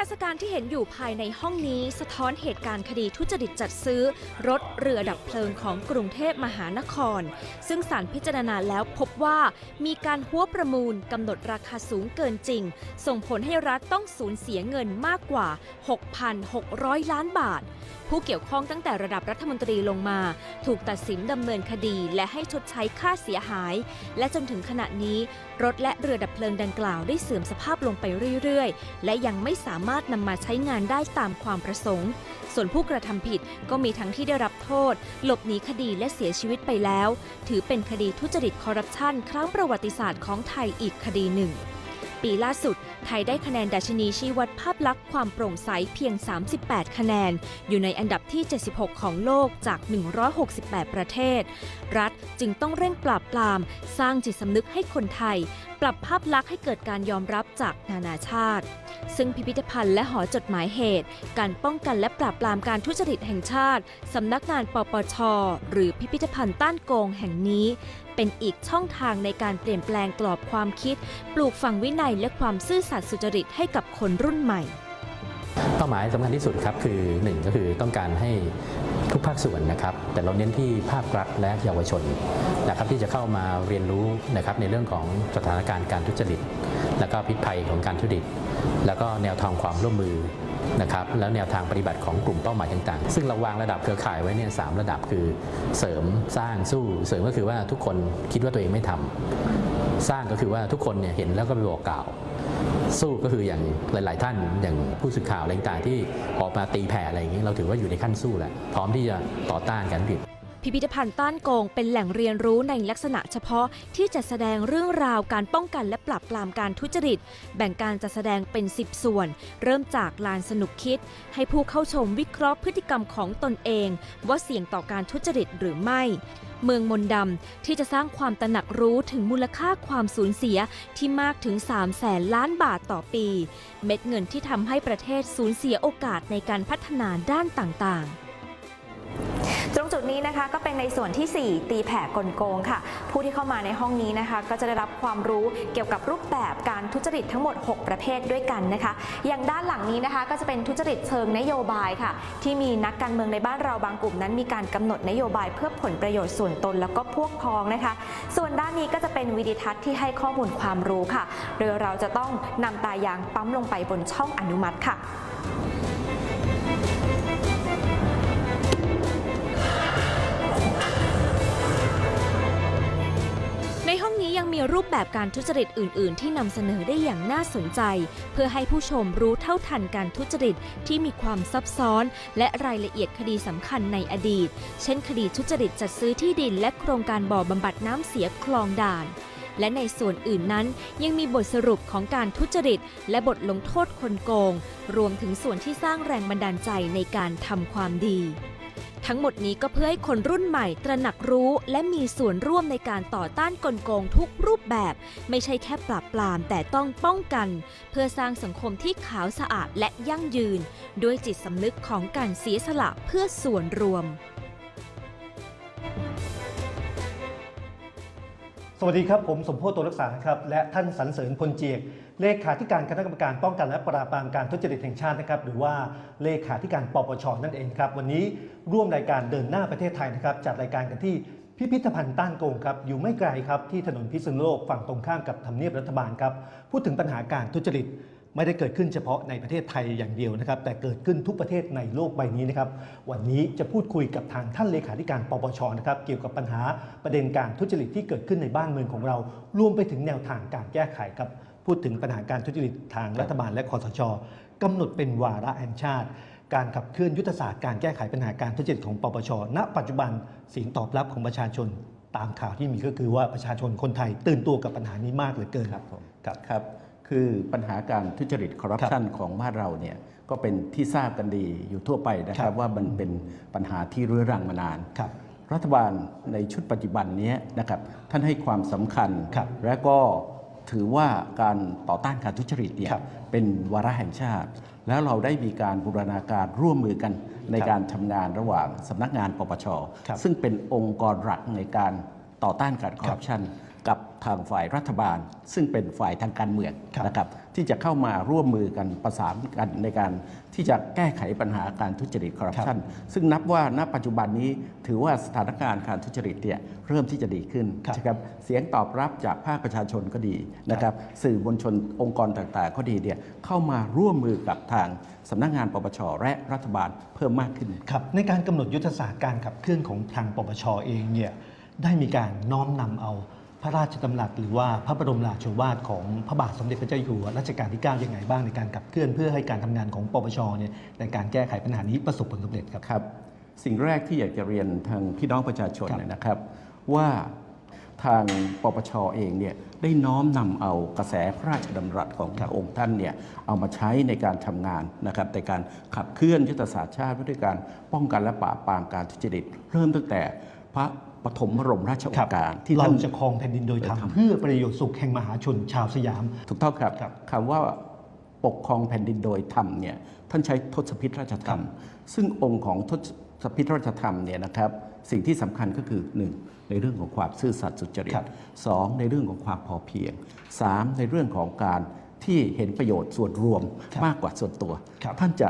การที่เห็นอยู่ภายในห้องนี้สะท้อนเหตุการณ์คดีทุจริตจัดซื้อ รถเรือดับเพลิงของกรุงเทพมหานคร ซึ่งสารพิจารณาแล้วพบว่ามีการหัวประมูลกำหนดราคาสูงเกินจริง ส่งผลให้รัฐต้องสูญเสียเงินมากกว่า 6,600 ล้านบาท ผู้เกี่ยวข้องตั้งแต่ระดับรัฐมนตรีลงมา ถูกตัดสินดำเนินคดีและให้ชดใช้ค่าเสียหาย และจนถึงขณะนี้ รถและเรือดับเพลิงดังกล่าวได้เสื่อมสภาพลงไปเรื่อยๆ และยังไม่สามารถนำมาใช้งานได้ตามความประสงค์ ส่วนผู้กระทำผิดก็มีทั้งที่ได้รับโทษ หลบหนีคดีและเสียชีวิตไปแล้ว ถือเป็นคดีทุจริตคอร์รัปชันครั้งประวัติศาสตร์ของไทยอีกคดีหนึ่ง ปีล่าสุดไทยได้คะแนนดัชนีชี้วัดภาพลักษณ์ความโปร่งใสเพียง 38 คะแนน อยู่ในอันดับที่ 76 ของโลกจาก 168 ประเทศ รัฐจึงต้องเร่งปราบปราม สร้างจิตสำนึกให้คนไทย ปรับภาพลักษณ์ให้เกิดการยอมรับจากนานาชาติ ซึ่งพิพิธภัณฑ์และหอจดหมายเหตุ การป้องกันและปราบปรามการทุจริตแห่งชาติสำนักงานปปช หรือพิพิธภัณฑ์ต้านโกงแห่งนี้ เป็นอีกช่องทางในการเปลี่ยนแปลงกรอบความคิด ปลูกฝังวินัยและความซื่อสัตย์สุจริตให้กับคนรุ่นใหม่เป้าหมายสำคัญที่สุดครับคือหนึ่งก็คือต้องการให้ทุกภาคส่วนนะครับ แต่เราเน้นที่ภาครัฐและเยาวชนนะครับ ที่จะเข้ามาเรียนรู้นะครับในเรื่องของสถานการณ์การทุจริต แล้วก็พิษภัยของการทุจริต แล้วก็แนวทางความร่วมมือนะครับแล้วแนวทางปฏิบัติของกลุ่มเป้าหมายต่างๆ ซึ่งเราวางระดับเครือข่ายไว้เนี่ยสามระดับคือเสริมสร้างสู้ เสริมก็คือว่าทุกคนคิดว่าตัวเองไม่ทำสร้างก็คือว่าทุกคนเนี่ยเห็นแล้วก็ไปบอกกล่าว สู้ก็คืออย่างหลาย ๆ ท่านอย่างผู้สื่อข่าวอะไรต่างที่ออกมาตีแผ่อะไรอย่างนี้เราถือว่าอยู่ในขั้นสู้แล้วพร้อมที่จะต่อต้านการผิด พิพิธภัณฑ์ต้านโกงเป็นแหล่งเรียนรู้ในลักษณะเฉพาะที่จะแสดงเรื่องราวการป้องกันและปราบปรามการทุจริต แบ่งการจัดแสดงเป็น 10 ส่วน เริ่มจากลานสนุกคิด ให้ผู้เข้าชมวิเคราะห์พฤติกรรมของตนเอง ว่าเสี่ยงต่อการทุจริตหรือไม่ เมืองมนดำที่จะสร้างความตระหนักรู้ถึงมูลค่าความสูญเสียที่มากถึง 3 แสนล้านบาทต่อปี เม็ดเงินที่ทำให้ประเทศสูญเสียโอกาสในการพัฒนาด้านต่างๆ ตรงจุดนี้นะคะก็เป็นในส่วนที่ 4 ตีแผ่กลโกงค่ะ ผู้ที่เข้ามาในห้องนี้นะคะ ก็จะได้รับความรู้เกี่ยวกับรูปแบบการทุจริตทั้งหมด 6 ประเภทด้วยกันนะคะ อย่างด้านหลังนี้นะคะ ก็จะเป็นทุจริตเชิงนโยบายค่ะ ที่มีนักการเมืองในบ้านเราบางกลุ่มนั้น มีการกำหนดนโยบายเพื่อผลประโยชน์ส่วนตนแล้วก็พวกพ้องนะคะ ส่วนด้านนี้ก็จะเป็นวิดิทัศน์ที่ให้ข้อมูลความรู้ค่ะ โดยเราจะต้องนำตายางปั๊มลงไปบนช่องอนุมัติค่ะ ยังมีรูปแบบการทุจริตอื่น ๆ ที่นำเสนอได้อย่างน่าสนใจ เพื่อให้ผู้ชมรู้เท่าทันการทุจริตที่มีความซับซ้อน และรายละเอียดคดีสำคัญในอดีต เช่น คดีทุจริตจัดซื้อที่ดิน และโครงการบ่อบำบัดน้ำเสียคลองด่าน และในส่วนอื่นนั้น ยังมีบทสรุปของการทุจริต และบทลงโทษคนโกง รวมถึงส่วนที่สร้างแรงบันดาลใจในการทำความดี ทั้งหมดนี้ก็เพื่อให้คนรุ่นใหม่ตระหนักรู้และมีส่วนร่วมในการต่อต้านกลโกงทุกรูปแบบ ไม่ใช่แค่ปราบปรามแต่ต้องป้องกัน เพื่อสร้างสังคมที่ขาวสะอาดและยั่งยืน ด้วยจิตสำนึกของการเสียสละเพื่อส่วนรวม สวัสดีครับ ผมสมโพธิ์ตัวรักษาครับและท่านสรรเสริญพลเจียก เลขาธิการคณะกรรมการป้องกันและปราบปรามการทุจริตแห่งชาตินะครับหรือว่าเลขาธิการปปชนั่นเองครับวันนี้ร่วมรายการเดินหน้าประเทศไทยนะครับจัดรายการกันที่พิพิธภัณฑ์ต้านโกงครับอยู่ไม่ไกลครับที่ถนนพิษณุโลกฝั่งตรงข้ามกับทำเนียบรัฐบาลครับพูดถึงปัญหาการทุจริต ไม่ได้เกิดขึ้นเฉพาะในประเทศไทยอย่างเดียวนะครับ แต่เกิดขึ้นทุกประเทศในโลกใบนี้นะครับ วันนี้จะพูดคุยกับทางท่านเลขาธิการปปชนะครับ เกี่ยวกับปัญหาประเด็นการทุจริตที่เกิดขึ้นในบ้านเมืองของเรา รวมไปถึงแนวทางการแก้ไขครับพูดถึงปัญหาการทุจริตทางรัฐบาลและคอสชกำหนดเป็นวาระแห่งชาติ การขับเคลื่อนยุทธศาสตร์การแก้ไขปัญหาการทุจริตของปปชณ ปัจจุบันเสียงตอบรับของประชาชน ตามข่าวที่มีก็คือว่าประชาชนคนไทยตื่นตัวกับปัญหานี้มากเหลือเกินครับผมครับ ครับคือปัญหาการทุจริตคอร์รัปชันของบ้านเราเนี่ยก็เป็นที่ทราบกันดีอยู่ทั่วไปนะคครัรับบว่ามันเป็นปัญหาที่เรื้อรังมานานครับรัฐบาลในชุดปัจจุบันนี้นะครับท่านให้ความสำคัญครับและก็ถือว่าการต่อต้านการทุจริตเนี่ยครับเป็นวาระแห่งชาติ แล้วเราได้มีการบูรณาการร่วมมือกันในครับการทำงานระหว่างสำนักงานปปชครับซึ่งเป็นองค์กรหลักในการต่อต้านการคอร์รัปชันกับ ทางฝ่ายรัฐบาล ซึ่งเป็นฝ่ายทางการเมืองครับนะครับที่จะเข้ามาร่วมมือกันประสานกันในการที่จะแก้ไขปัญหาการทุจริตคอร์รัปชันซึ่งนับว่าณปัจจุบันนี้ถือว่าสถานการณ์การทุจริตเนี่ยเริ่มที่จะดีขึ้นครับนะครับเสียงตอบรับจากภาคประชาชนก็ดีนะครับสื่อมวลชนองค์กรต่างๆ ก็ดีเนี่ยเข้ามาร่วมมือกับทางสำนักงานปปชและรัฐบาลเพิ่มมากขึ้นครับในการกำหนดยุทธศาสตร์การขับเคลื่อนของทางปปชเองเนี่ยได้มีการน้อมนำเอา พระราชดำรัสหรือว่าพระบรมราโชวาทของพระบาทสมเด็จพระเจ้าอยู่หัวรัชกาลที่ 9 ยังไงบ้างในการขับเคลื่อนเพื่อให้การทำงานของปปชเนี่ยในการแก้ไขปัญหานี้ประสบผลสำเร็จครับครับ สิ่งแรกที่อยากจะเรียนทางพี่น้องประชาชนครับเนยนะครับ ว่าทางปปชเองเนี่ยได้น้อมนำเอากระแสพระราชดำรัสของพระองค์ท่านเนี่ยเอามาใช้ในการทำงานนะครับในการขับเคลื่อนยุทธศาสตร์ชาติด้วยการป้องกันและปราบปรามการทุจริตเริ่มตั้งแต่ พระปฐมบรมราชโอครับกาสที่เราท่านจะครองแผ่นดินโดยธรรมโดยธรรมเพื่อประโยชน์สุขแห่งมหาชนชาวสยาม ถูกต้องครับครับคำว่าปกครองแผ่นดินโดยธรรมเนี่ยท่านใช้ทศพิธราชธรรม ซึ่งองค์ของทศพิธราชธรรมเนี่ยนะครับสิ่งที่สำคัญก็คือ 1. ในเรื่องของความซื่อสัตย์สุจริตครับสองในเรื่องของความพอเพียง 3. ในเรื่องของการ ที่เห็นประโยชน์ส่วนรวมครับมากกว่าส่วนตัวครับท่านจะ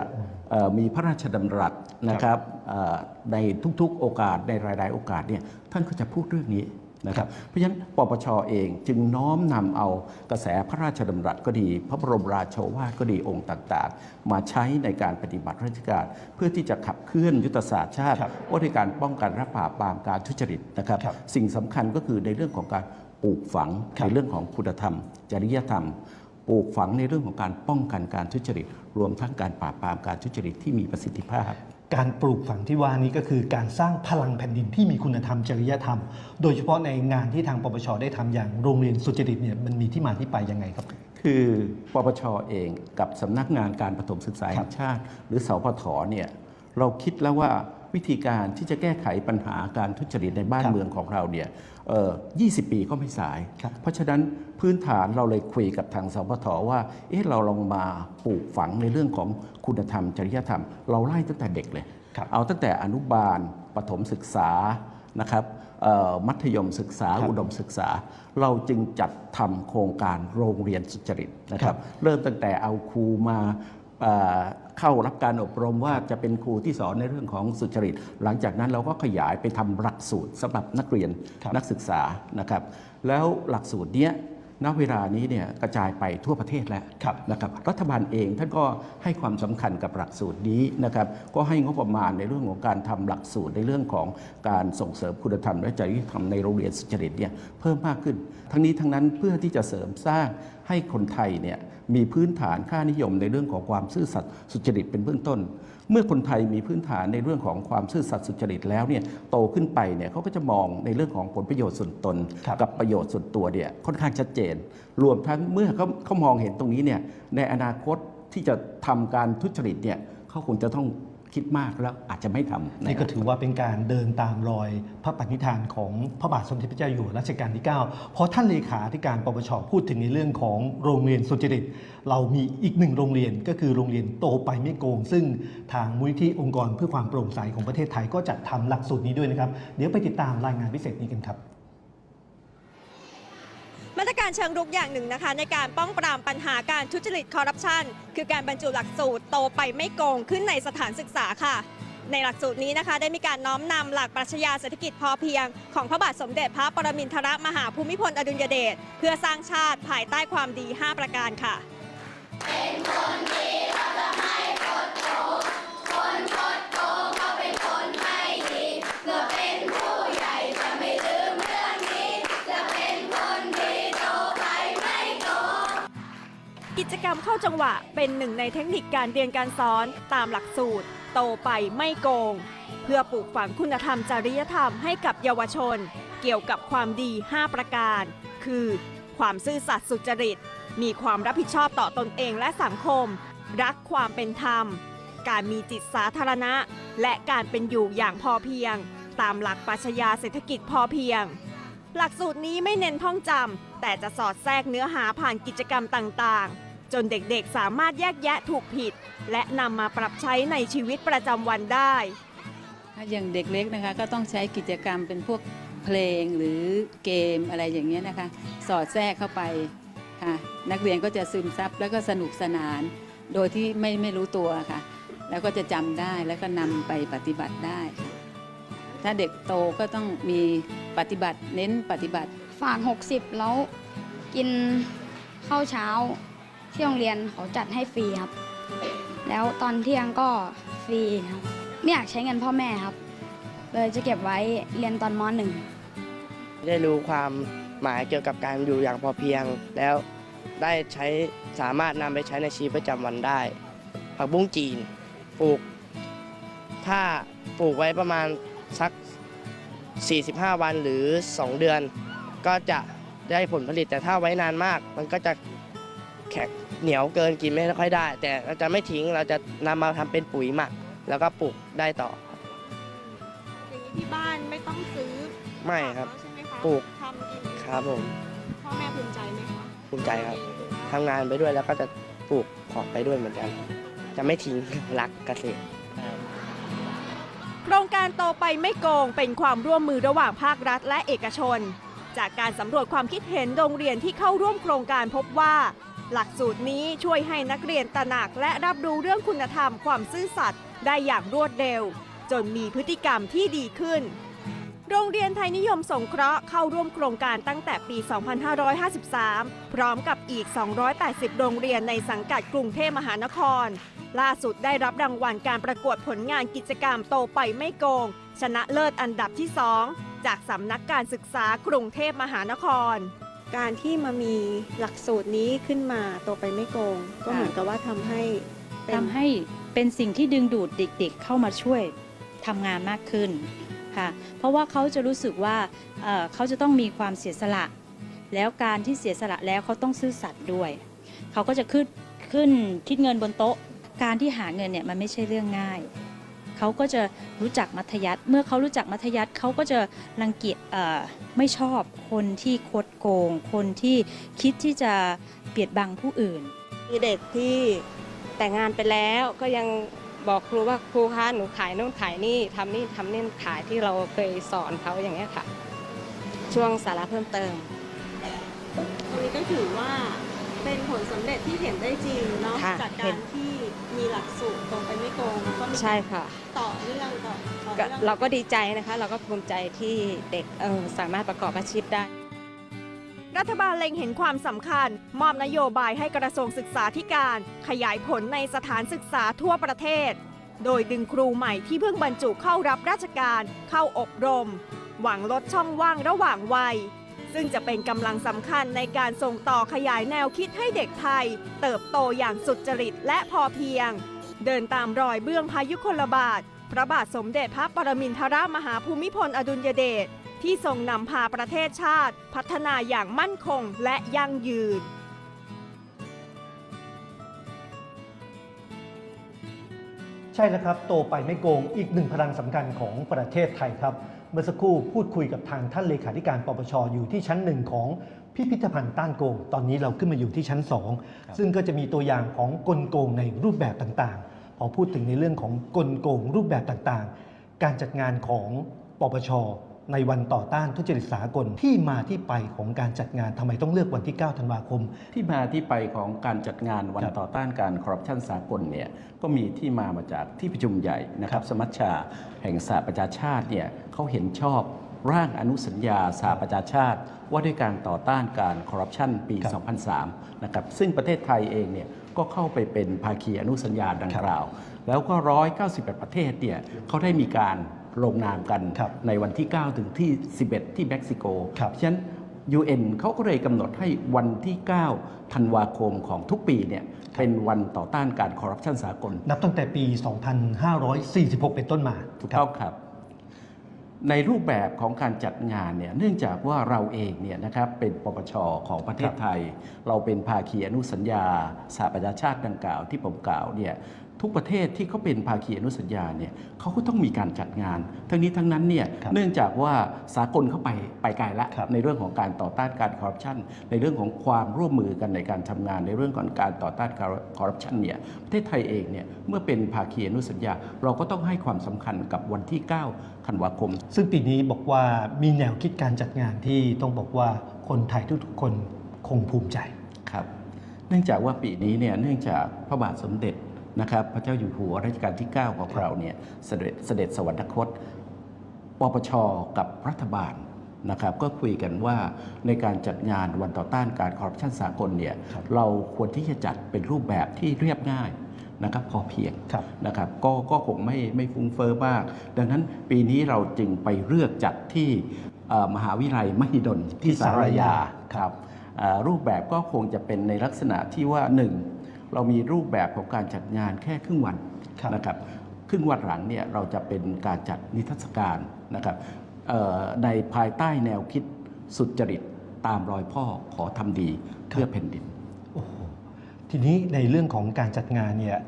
เอ่อมีพระราชดำรัสนะครับเอ่อในทุกๆโอกาสในรายๆโอกาสเนี่ยท่านก็จะพูดเรื่องนี้นะครับเพราะฉะนั้นปปชเองจึงน้อมนำเอากระแสพระราชดำรัสก็ดี พระบรมราโชวาทก็ดีองค์ต่างๆ มาใช้ในการปฏิบัติราชการ เพื่อที่จะขับเคลื่อนยุทธศาสตร์ชาติครับว่าในการป้องกันและปราบปรามการทุจริตนะครับครับสิ่งสำคัญก็คือในเรื่องของการปลูกฝังครับในเรื่องของคุณธรรม จริยธรรม ปลูกฝังในเรื่องของการป้องกันการทุจริต รวมทั้งการปราบปรามการทุจริตที่มีประสิทธิภาพ การปลูกฝังที่ว่านี้ก็คือการสร้างพลังแผ่นดินที่มีคุณธรรมจริยธรรม โดยเฉพาะในงานที่ทางปปชได้ทำอย่างโรงเรียนสุจริตเนี่ยมันมีที่มาที่ไปยังไงครับ คือปปชเองกับสำนักงานการประถมศึกษาครัแห่บงชาติ หรือสพทเนี่ยเราคิดแล้วว่า วิธีการที่จะแก้ไขปัญหาการทุจริตในบ้านครับเมืองของเราเนี่ยเอ่อ20ปีก็ไม่สายครับเพราะฉะนั้นพื้นฐานเราเลยคุยกับทางสพทว่าเอ๊ะเราลองมาปลูกฝังในเรื่องของคุณธรรม จริยธรรม เราไล่ตั้งแต่เด็กเลยครับเอาตั้งแต่อนุบาลปฐมศึกษานะครับเอ่อมัธยมศึกษาครับอุดมศึกษา เราจึงจัดทำโครงการโรงเรียนสุจริตนะคครัรับบเริ่มตั้งแต่เอาครูมา เอ่อเข้ารับการอบรมว่าจะเป็นครูที่สอนในเรื่องของสุจริต หลังจากนั้นเราก็ขยายไปทำหลักสูตรสำหรับนักเรียนครับนักศึกษานะครับ แล้วหลักสูตรเนี้ย ณเวลานี้เนี่ยกระจายไปทั่วประเทศแล้วครับนะครับรัฐบาลเองท่านก็ให้ความสำคัญกับหลักสูตรนี้นะครับก็ให้งบประมาณในเรื่องของการทำหลักสูตรในเรื่องของการส่งเสริมคุณธรรมและจริยธรรมในโรงเรียนสุจริตเนี่ยเพิ่มมากขึ้น ทั้งนี้ทั้งนั้นเพื่อที่จะเสริมสร้างให้คนไทยเนี่ยมีพื้นฐานค่านิยมในเรื่องของความซื่อสัตย์สุจริตเป็นเบื้องต้น เมื่อคนไทยมีพื้นฐานในเรื่องของความซื่อสัตย์สุจริตแล้วเนี่ยโตขึ้นไปเนี่ยเขาก็จะมองในเรื่องของผลประโยชน์ส่วนตนครับกับประโยชน์ส่วนตัวเนี่ยค่อนข้างชัดเจน รวมทั้งเมื่อเขาเขามองเห็นตรงนี้เนี่ยในอนาคตที่จะทำการทุจริตเนี่ยเขาคงจะต้อง คิดมากแล้วอาจจะไม่ทำนี่ก็ถือว่าเป็นการเดินตามรอยพระปณิธานของพระบาทสมเด็จพระเจ้าอยู่หัวรัชกาลที่ 9 เพราะท่านเลขาธิการปปชพูดถึงในเรื่องของโรงเรียนสุจริต เรามีอีกหนึ่งโรงเรียนก็คือโรงเรียนโตไปไม่โกง ซึ่งทางมูลที่องค์กรเพื่อความโปร่งใสของประเทศไทยก็จัดทำหลักสูตรนี้ด้วยนะครับ เดี๋ยวไปติดตามรายงานพิเศษนี้กันครับ การเชิงรุกอย่างหนึ่งนะคะ ในการป้องปรามปัญหาการทุจริตคอร์รัปชันคือการบรรจุหลักสูตรโตไปไม่โกงขึ้นในสถานศึกษาค่ะ ในหลักสูตรนี้นะคะ ได้มีการน้อมนำหลักปรัชญาเศรษฐกิจพอเพียง ของพระบาทสมเด็จพระปรมินทรมหาภูมิพลอดุลยเดชเพื่อสร้างชาติภายใต้ความดี 5 ประการค่ะกิ จกรรมเข้าจังหวะเป็นหนึ่งในเทคนิคการเรียนการสอนตามหลักสูตร โตไปไม่โกง เพื่อปลูกฝังคุณธรรมจริยธรรมให้กับเยาวชน เกี่ยวกับความดี 5 ประการ คือ ความซื่อสัตย์สุจริต มีความรับผิดชอบต่อตนเองและสังคม รักความเป็นธรรม การมีจิตสาธารณะ และการเป็นอยู่อย่างพอเพียง ตามหลักปรัชญาเศรษฐกิจพอเพียง หลักสูตรนี้ไม่เน้นท่องจำแต่จะสอดแทรกเนื้อหาผ่านกิจกรรมต่างๆ จนเด็กๆสามารถแยกแยะถูกผิด และนำมาปรับใช้ในชีวิตประจำวันได้ถ้าอย่างเด็กเล็กนะคะก็ต้องใช้กิจกรรมเป็นพวกเพลงหรือเกมอะไรอย่างเงี้ยนะคะ สอดแทรกเข้าไปค่ะนักเรียนก็จะซึมซับแล้วก็สนุกสนาน โดยที่ไม่ไม่รู้ตัวค่ะ แล้วก็จะจำได้แล้วก็นำไปปฏิบัติได้ค่ะถ้าเด็กโตก็ต้องมีปฏิบัติเน้นปฏิบัติ ฝาก 60 แล้วกินข้าวเช้า ที่โรงเรียนเขาจัดให้ฟรีครับ แล้วตอนเที่ยงก็ฟรีครับ ไม่อยากใช้เงินพ่อแม่ครับ เลยจะเก็บไว้เรียนตอนมหนึ่ง ได้รู้ความหมายเกี่ยวกับการอยู่อย่างพอเพียง แล้วได้ใช้สามารถนำไปใช้ในชีวิตประจำวันได้ ผักบุ้งจีนปลูก ถ้าปลูกไว้ประมาณสัก 45 วันหรือ 2 เดือน ก็จะได้ผลผลิตแต่ถ้าไว้นานมาก มันก็จะ แข็งเหนียวเกินกินไม่ค่อยได้ แต่เราจะไม่ทิ้งเราจะนำมาทำเป็นปุ๋ยหมัก แล้วก็ปลูกได้ต่อ อย่างนี้ที่บ้านไม่ต้องซื้อไม่ครับใช่ไหมคะปลูก ทำเองครับผมพ่อแม่ภูมิใจไหมคะภูมิใจครับ ทำงานไปด้วยแล้วก็จะปลูกของไปด้วยเหมือนกัน จะไม่ทิ้งรักเกษตร โครงการโตไปไม่โกงเป็นความร่วมมือระหว่างภาครัฐและเอกชน จากการสำรวจความคิดเห็นโรงเรียนที่เข้าร่วมโครงการพบว่า หลักสูตรนี้ช่วยให้นักเรียนตระหนักและรับรู้เรื่องคุณธรรมความซื่อสัตย์ได้อย่างรวดเร็ว จนมีพฤติกรรมที่ดีขึ้น โรงเรียนไทยนิยมสงเคราะห์เข้าร่วมโครงการตั้งแต่ปี 2553 พร้อมกับอีก 280 โรงเรียนในสังกัดกรุงเทพมหานคร ล่าสุดได้รับรางวัลการประกวดผลงานกิจกรรมโตไปไม่โกง ชนะเลิศอันดับที่ 2 จากสำนักการศึกษากรุงเทพมหานคร การที่มามีหลักสูตรนี้ขึ้นมาโตไปไม่โกง ก็เหมือนกับว่าทำให้เป็น ทำให้เป็นสิ่งที่ดึงดูดเด็กๆเข้ามาช่วยทำงานมากขึ้นค่ะเพราะว่าเขาจะรู้สึกว่าเอ่อเขาจะต้องมีความเสียสละ แล้วการที่เสียสละแล้วเขาต้องซื่อสัตย์ด้วย เขาก็จะขึ้นขึ้นคิดเงินบนโต๊ะ การที่หาเงินเนี่ยมันไม่ใช่เรื่องง่าย เขาก็จะรู้จักมัธยัติเมื่อเขารู้จักมัธยัติเขาก็จะรังเกียจเอ่อไม่ชอบคนที่คดโกง คนที่คิดที่จะเบียดบังผู้อื่นมีเด็กที่แต่งงานไปแล้วก็ยังบอกครูว่าครูคะหนูขายนู่นขายนี่ทำนี่ทำนี่ขายที่เราเคยสอนเขาอย่างเงี้ยค่ะ ช่วงสาระเพิ่มเติมตรงนี้ก็ถือว่า เป็นผลสำเร็จที่เห็นได้จริงเนาะค่ะจากเห็การน ที่มีหลักสูตรตรงไปไม่โกงแล้วก็มีใช่ค่ะ ต่อเนื่องต่อต่อก็เนื่องเราก็ดีใจนะคะ เราก็ภูมิใจที่เด็กเออสามารถประกอบอาชีพได้ รัฐบาลเล็งเห็นความสำคัญ มอบนโยบายให้กระทรวงศึกษาธิการ ขยายผลในสถานศึกษาทั่วประเทศ โดยดึงครูใหม่ที่เพิ่งบรรจุเข้ารับราชการ เข้าอบรม หวังลดช่องว่างระหว่างวัย ซึ่งจะเป็นกำลังสำคัญในการส่งต่อขยายแนวคิดให้เด็กไทย เติบโตอย่างสุจริตและพอเพียง เดินตามรอยเบื้องพายุคลบาท พระบาทสมเด็จพระปรมินทรมหาภูมิพลอดุลยเดชที่ทรงนำพาประเทศชาติ พัฒนาอย่างมั่นคงและยั่งยืนใช่แล้วครับ โตไปไม่โกงอีกหนึ่งพลังสำคัญของประเทศไทยครับ เมื่อสักครู่พูดคุยกับทางท่านเลขาธิการปปชอยู่ที่ชั้นหนึ่งของพิพิธภัณฑ์ต้านโกง ตอนนี้เราขึ้นมาอยู่ที่ชั้น 2 ซึ่งก็จะมีตัวอย่างของกลโกงในรูปแบบต่างๆ พอพูดถึงในเรื่องของกลโกงรูปแบบต่างๆ การจัดงานของปปช ในวันต่อต้านทุจริตสากลที่มาที่ไปของการจัดงานทำไมต้องเลือกวันที่ 9 ธันวาคม ที่มาที่ไปของการจัดงานวันครับต่อต้านการคอร์รัปชันสากลเนี่ยก็มีที่มามาจากที่ประชุมใหญ่นะครับ สมัชชาแห่งสหประชาชาติเนี่ยเขาเห็นชอบร่างอนุสัญญาสหประชาชาติ ว่าด้วยการต่อต้านการคอร์รัปชันปีครับ2003 นะครับซึ่งประเทศไทยเองเนี่ยก็เข้าไปเป็นภาคีอนุสัญญาดังกล่าว แล้วก็ 191ประเทศเนี่ยเขาได้มีการ ลงนามกันครับในวันที่ 9 ถึงที่ 11 ที่เม็กซิโกครับเพราะฉะนั้น UN เขาก็เลยกำหนดให้วันที่ 9 ธันวาคมของทุกปีเนี่ยเป็นวันต่อต้านการคอร์รัปชันสากล นับตั้งแต่ปี 2546 เป็นต้นมาถูกครับต้องครับ ในรูปแบบของการจัดงานเนี่ยเนื่องจากว่าเราเองเนี่ยนะครับเป็นปปชของประเทศไทย เราเป็นภาคีอนุสัญญาสหประชาชาติดังกล่าวที่ผมกล่าวเนี่ย ทุกประเทศที่เขาเป็นภาคีอนุสัญญาเนี่ยเขาก็ต้องมีการจัดงาน ทั้งนี้ทั้งนั้นเนี่ยครับเนื่องจากว่าสากลเข้าไปไปไกลละครับในเรื่องของการต่อต้านการคอร์รัปชันในเรื่องของความร่วมมือกันในการทำงาน ในเรื่องของการต่อต้านคอร์รัปชันเนี่ยประเทศไทยเองเนี่ยเมื่อเป็นภาคีอนุสัญญา เราก็ต้องให้ความสำคัญกับวันที่ 9 ธันวาคม ซึ่งปีนี้บอกว่ามีแนวคิดการจัดงานที่ต้องบอกว่าคนไทยทุกๆคนคงภูมิใจครับ เนื่องจากว่าปีนี้เนี่ยเนื่องจากพระบาทสมเด็จ นะครับพระเจ้าอยู่หัวรัชกาลที่ 9 ของเราเนี่ยเสด็จเสด็จสวรรคตปปชกับรัฐบาลนะครับก็คุยกันว่าในการจัดงานวันต่อต้านการคอร์รัปชันสากลเนี่ยครับเราควรที่จะจัดเป็นรูปแบบที่เรียบง่ายนะครับพอเพียงครับนะครับก็ก็คงไม่ไม่ฟุ้งเฟ้อมาก ดังนั้นปีนี้เราจึงไปเลือกจัดที่เอ่อมหาวิทยาลัยมหิดลที่สารยาครับเอ่อรูปแบบก็คงจะเป็นในลักษณะที่ว่าหนึ่ง เรามีรูปแบบของการจัดงานแค่ครึ่งวันครับนะครับครึ่งวันหลังเนี่ยเราจะเป็นการจัดนิทรรศการนะครับเอ่อในภายใต้แนวคิดสุจริตตามรอยพ่อขอทำดีเพื่อแผ่นดินโอ้โหทีนี้ในเรื่องของการจัดงานเนี่ย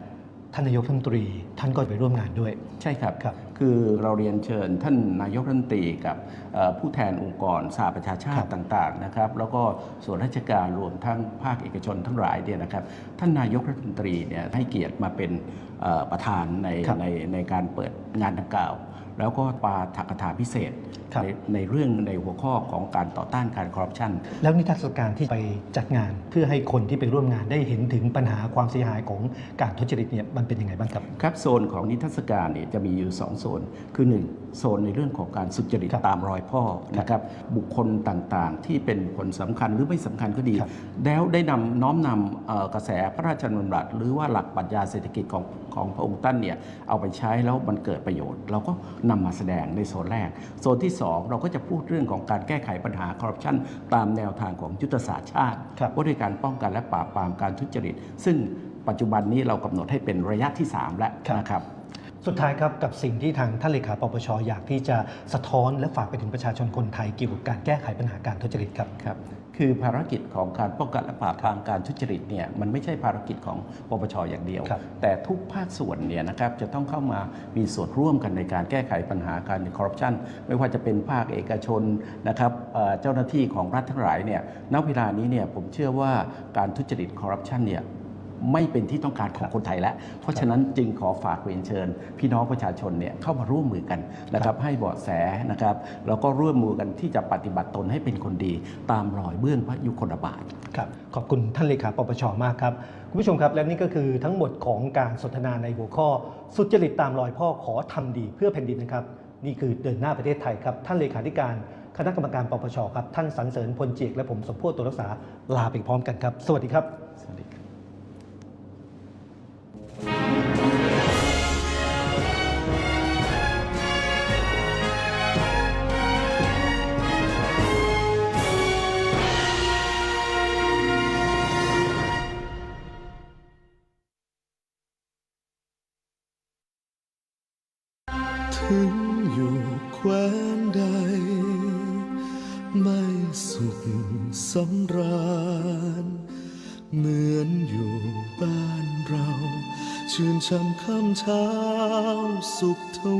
ท่านนายกรัฐมนตรี ท่านก็ไปร่วมงานด้วย ใช่ครับครับ คือเราเรียนเชิญท่านนายกรัฐมนตรีกับเอ่อผู้แทนองค์กรสหประชาชาครัติบต่างๆนะครับแล้วก็ส่วนราชการรวมทั้งภาคเอกชนทั้งหลายเนี่ยนะครับท่านนายกรัฐมนตรีเนี่ยให้เกียรติมาเป็นเอ่อประธานในครับในในการเปิดงานดังกล่าวแล้วก็ปาถกถาพิเศษครับในในเรื่องในหัวข้อของการต่อต้านการคอร์รัปชันแล้วนิทรรศการที่ไปจัดงาน เพื่อให้คนที่ไปร่วมงานได้เห็นถึงปัญหาความเสียหายของการทุจริตเนี่ยมันเป็นยังไงบ้างครับ ครับโซนของนิทรรศการเนี่ยจะมีอยู่2โซน คือ 1 โซนในเรื่องของการสุจริตครับตามรอยพ่อนะครับบุคคลต่างๆ ที่เป็นบุคคลสำคัญหรือไม่สำคัญก็ดีครับแล้วได้นำน้อมนำเอ่อกระแสพระราชดำรัสหรือว่าหลักปรัชญาเศรษฐกิจของของพระองค์ท่านเนี่ยเอาไปใช้แล้วมันเกิดประโยชน์ เราก็นำมาแสดงในโซนแรก โซนที่ 2 เราก็จะพูดเรื่องของการแก้ไขปัญหาคอร์รัปชันตามแนวทางของยุทธศาสตร์ชาติครับว่าด้วยการป้องกันและปราบปรามการทุจริต ซึ่งปัจจุบันนี้เรากำหนดให้เป็นระยะที่ 3 แล้วนะครับ สุดท้ายครับกับสิ่งที่ทางท่านเลขาปปชอยากที่จะสะท้อนและฝากไปถึงประชาชนคนไทยเกี่ยวกับการแก้ไขปัญหาการทุจริตครับครับ คือภารกิจของการป้องกันและปราบปรามการทุจริตเนี่ยมันไม่ใช่ภารกิจของปปชอย่างเดียวครับแต่ทุกภาคส่วนเนี่ยนะครับจะต้องเข้ามามีส่วนร่วมกันในการแก้ไขปัญหาการคอร์รัปชันไม่ว่าจะเป็นภาคเอกชนนะครับเอ่อเจ้าหน้าที่ของรัฐทั้งหลายเนี่ยณเวลานี้เนี่ยผมเชื่อว่าการทุจริตคอร์รัปชันเนี่ย ไม่เป็นที่ต้องการของคนไทยแล้ว เพราะฉะนั้นจึงขอฝากเรียนเชิญ พี่น้องประชาชนเนี่ยเข้ามาร่วมมือกันนะครับให้เบาะแสนะครับแล้วก็ร่วมมือกันที่จะปฏิบัติตนให้เป็นคนดี ตามรอยเบื้องพระยุคลบาทครับขอบคุณท่านเลขาปปชมากครับคุณผู้ชมครับและนี่ก็คือทั้งหมดของการสนทนาในหัวข้อ สุจริตตามรอยพ่อขอทำดีเพื่อแผ่นดินนะครับ นี่คือเดินหน้าประเทศไทยครับ ท่านเลขาธิการคณะกรรมการปปชครับ ท่านสรรเสริญพลเจียกและผมสมโพธิตัวรักษาลาไปพร้อมกันครับ สวัสดีครับ สวัสดี ค่ำเช้าสุขทว